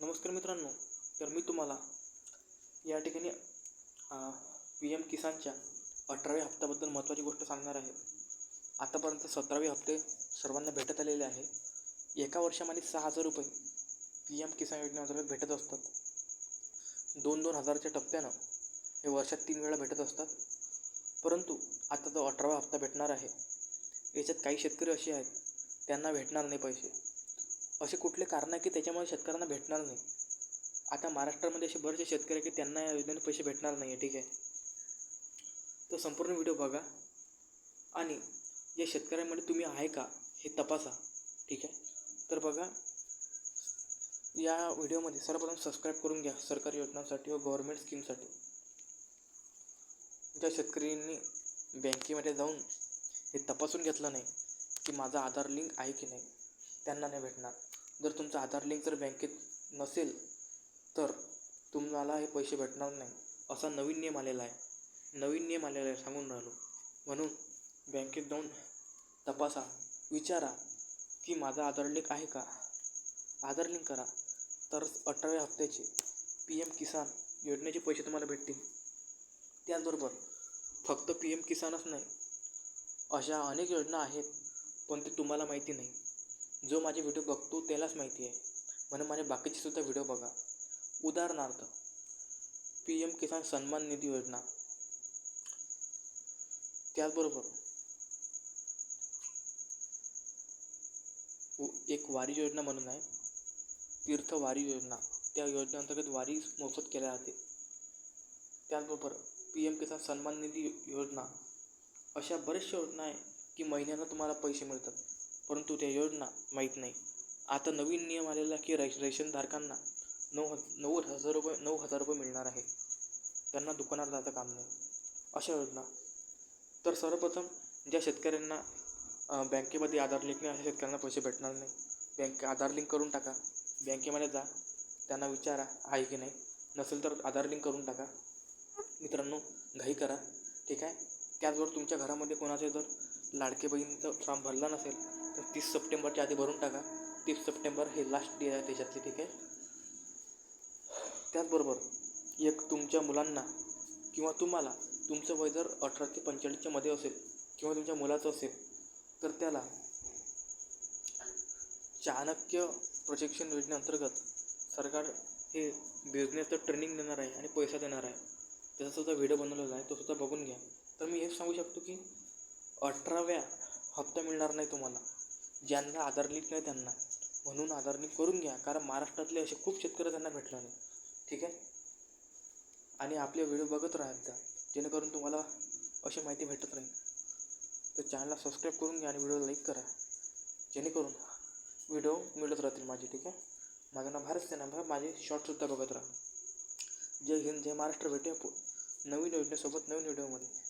नमस्कार मित्रांनो तर मी तुम्हाला या ठिकाणी पी एम किसानच्या अठराव्या हप्त्याबद्दल महत्त्वाची गोष्ट सांगणार आहे. आतापर्यंत सतरावे हप्ते सर्वांना भेटत आलेले आहे. एका वर्षामध्ये सहा हजार रुपये पी एम किसान योजनेअंतर्गत भेटत असतात. दोन दोन हजारच्या टप्प्यानं हे वर्षात तीन वेळा भेटत असतात. परंतु आता तो अठरावा हप्ता भेटणार आहे याच्यात काही शेतकरी असे आहेत त्यांना भेटणार नाही पैसे. असे कुठले कारण आहे की त्याच्यामुळे शेतकऱ्यांना भेटणार नाही? आता महाराष्ट्रामध्ये असे बरेचसे शेतकरी आहे की त्यांना या योजनेने पैसे भेटणार नाही आहे ठीक आहे? तर संपूर्ण व्हिडिओ बघा. आणि या शेतकऱ्यांमध्ये तुम्ही आहे का हे तपासा ठीक आहे? तर बघा या व्हिडिओमध्ये सर्वप्रथम सबस्क्राईब करून घ्या सरकारी योजनांसाठी व गव्हर्मेंट स्कीमसाठी ज्या शेतकऱ्यांनी बँकेमध्ये जाऊन हे तपासून घेतलं नाही की माझा आधार लिंक आहे की नाही त्यांना नाही भेटणार. जर तुमचं आधार लिंक जर बँकेत नसेल तर तुम्हाला हे पैसे भेटणार नाही. असा नवीन नियम आलेला आहे. नवीन नियम आलेला आहे सांगून राहिलो. म्हणून बँकेत जाऊन तपासा. विचारा की माझा आधार लिंक आहे का? आधार लिंक करा. तर अठराव्या हप्त्याचे पी एम किसान योजनेचे पैसे तुम्हाला भेटतील. त्याचबरोबर फक्त पी एम किसानच नाही अशा अनेक योजना आहेत पण ते तुम्हाला माहिती नाही. जो माझे व्हिडिओ बघतो त्यालाच माहिती आहे. म्हणून माझे बाकीचे सुद्धा व्हिडिओ बघा. उदाहरणार्थ पी एम किसान सन्मान निधी योजना. त्याचबरोबर उ- एक वारी योजना म्हणून आहे. तीर्थ वारी योजना. त्या योजनेअंतर्गत वारी मोफत केल्या जाते. त्याचबरोबर पी एम किसान सन्मान निधी योजना. अशा बऱ्याचशा योजना आहे की महिन्याला तुम्हाला पैसे मिळतात. परंतु त्या योजना माहीत नाही. आता नवीन नियम आलेला की रे रेशनधारकांना नऊ हज नव्वद हजार रुपये नऊ हजार रुपये मिळणार आहे. त्यांना दुकानात जाता काम नाही. अशा योजना. तर सर्वप्रथम ज्या शेतकऱ्यांना बँकेमध्ये आधार लिंक नाही अशा शेतकऱ्यांना पैसे भेटणार नाही. बँक आधार लिंक करून टाका. बँकेमध्ये जा. त्यांना विचारा आहे की नाही. नसेल तर आधार लिंक करून टाका. मित्रांनो घाई करा. ठीक आहे? त्याचबरोबर तुमच्या घरामध्ये कोणाचे जर लाडके बहीणचं फॉर्म भरला नसेल तीस सप्टेंबरच्या आधी भरून टाका. तीस सप्टेंबर हे लास्ट डे आहे त्याच्यातले ठीक आहे? त्याचबरोबर एक तुमच्या मुलांना किंवा तुम्हाला तुमचं वय जर अठरा ते पंचेचाळीसच्या मध्ये असेल किंवा तुमच्या मुलाचं असेल तर त्याला चाणक्य प्रशिक्षण योजनेअंतर्गत सरकार हे बिझनेसचं ट्रेनिंग देणार आहे आणि पैसा देणार आहे. त्याचा सुद्धा व्हिडिओ बनवलेला आहे तो सुद्धा बघून घ्या. तर मी हेच सांगू शकतो की अठराव्या हप्ता मिळणार नाही तुम्हाला. ज्यांना आधार नाही त्यांना. म्हणून आधार करून घ्या. कारण महाराष्ट्रातले असे खूप शेतकरी त्यांना भेटलं नाही. ठीक आहे? आणि आपले व्हिडिओ बघत राहत जा जेणेकरून तुम्हाला अशी माहिती भेटत राहील. तर चॅनलला सबस्क्राईब करून घ्या आणि व्हिडिओ लाईक करा. जेणेकरून व्हिडिओ मिळत राहतील माझे. ठीक आहे? माझं नाव भारत सेना भा माझे शॉर्टसुद्धा बघत राहा. जय हिंद जय महाराष्ट्र. भेटूया नवीन योजनेसोबत नवीन व्हिडिओमध्ये.